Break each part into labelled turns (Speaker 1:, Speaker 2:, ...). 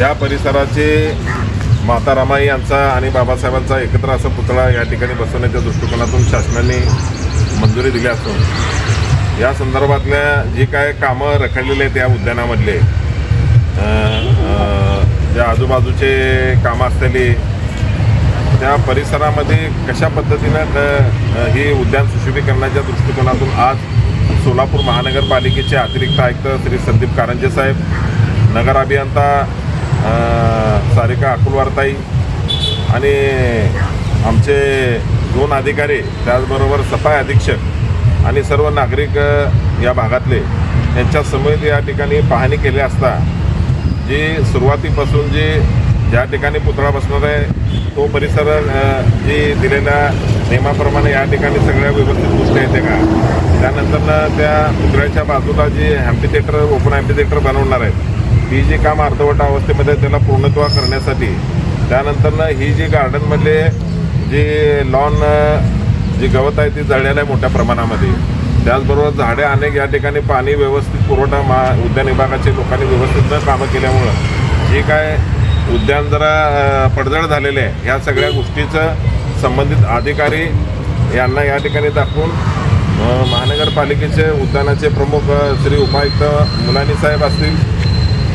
Speaker 1: या परिसराचे माता रमाई यांचा आणि बाबासाहेबांचा एकत्र असा पुतळा या ठिकाणी बसवण्याच्या दृष्टिकोनातून शासनाने मंजुरी दिली असून या संदर्भातल्या जी काय कामं रखडलेली आहेत या उद्यानामधले ज्या आजूबाजूचे कामं असलेली त्या परिसरामध्ये कशा पद्धतीनं अ, ही उद्यान सुशोभीकरणाच्या दृष्टिकोनातून आज सोलापूर महानगरपालिकेचे अतिरिक्त आयुक्त श्री संदीप कारंजे साहेब नगर अभियंता सारिका अकुलवारताई आणि आमचे दोन अधिकारी त्याचबरोबर सफाई अधीक्षक आणि सर्व नागरिक या भागातले यांच्या समेत या ठिकाणी पाहणी केली असता जी सुरुवातीपासून जी ज्या ठिकाणी पुतळा बसणार आहे तो परिसर जी दिलेल्या नियमाप्रमाणे या ठिकाणी सगळ्या व्यवस्थित गोष्टी येते का? त्यानंतर त्या पुतळ्याच्या बाजूला जी Hampi theatre open Hampi theatre बनवणार आहेत ही जी काम अर्धवट अवस्थेमध्ये त्याला पूर्णत्व करण्यासाठी त्यानंतरनं ही जी गार्डनमधले जी लॉन जी गवत आहे ती जळलेलं आहे मोठ्या प्रमाणामध्ये. त्याचबरोबर झाडे अनेक या ठिकाणी पाणी व्यवस्थित पुरवठा मा उद्यान विभागाचे लोकांनी व्यवस्थित न कामं केल्यामुळं जे काय उद्यान जरा पडझड झालेले आहे ह्या सगळ्या गोष्टीचं संबंधित अधिकारी यांना या ठिकाणी दाखवून महानगरपालिकेचे उद्यानाचे प्रमुख श्री उपायुक्त मुलानी साहेब असतील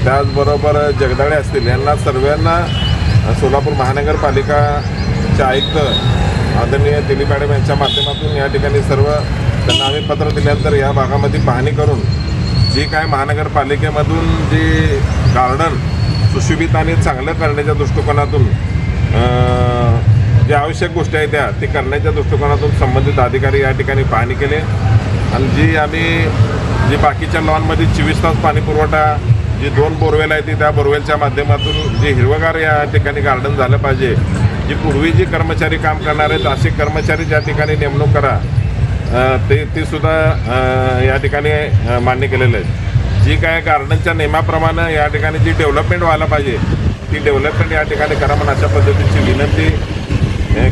Speaker 1: त्याचबरोबर जगदाळे असतील यांना सर्वांना सोलापूर महानगरपालिकाचे आयुक्त आदरणीय दिलीप मॅडम यांच्या माध्यमातून या ठिकाणी सर्व त्यांना आम्ही पत्र दिल्यानंतर या भागामध्ये पाहणी करून जी काय महानगरपालिकेमधून जी गार्डन सुशोभित आणि चांगलं करण्याच्या दृष्टिकोनातून ज्या आवश्यक गोष्टी आहेत त्या ते करण्याच्या दृष्टिकोनातून संबंधित अधिकारी या ठिकाणी पाहणी केले. आणि जी आम्ही जी बाकीच्या लॉनमध्ये चोवीस तास पाणीपुरवठा जी दोन बोरवेल आहे ती त्या बोरवेलच्या माध्यमातून जे हिरवगार या ठिकाणी गार्डन झालं पाहिजे जी पूर्वी जी कर्मचारी काम करणार आहेत असे कर्मचारी ज्या ठिकाणी नेमणूक करा ते ते सुद्धा या ठिकाणी मान्य केलेलं आहे जी काय गार्डनच्या नियमाप्रमाणे या ठिकाणी जी डेव्हलपमेंट व्हायला पाहिजे ती डेव्हलपमेंट या ठिकाणी करा म्हणून अशा पद्धतीची विनंती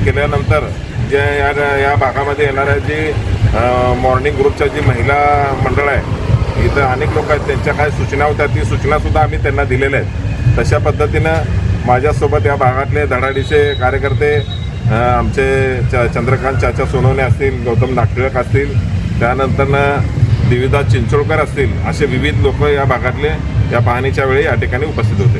Speaker 1: केल्यानंतर जे या या भागामध्ये येणाऱ्या जी मॉर्निंग ग्रुपच्या जी महिला मंडळ आहे इथं अनेक लोक आहेत त्यांच्या काय सूचना होत्या ती सूचनासुद्धा आम्ही त्यांना दिलेल्या आहेत. तशा पद्धतीनं माझ्यासोबत या भागातले धडाडीचे कार्यकर्ते आमचे च चंद्रकांत चाचा सोनवणे असतील गौतम नागटिळक असतील त्यानंतरनं देवीदास चिंचोळकर असतील असे विविध लोक या भागातले या पाहणीच्या वेळी या ठिकाणी उपस्थित होते.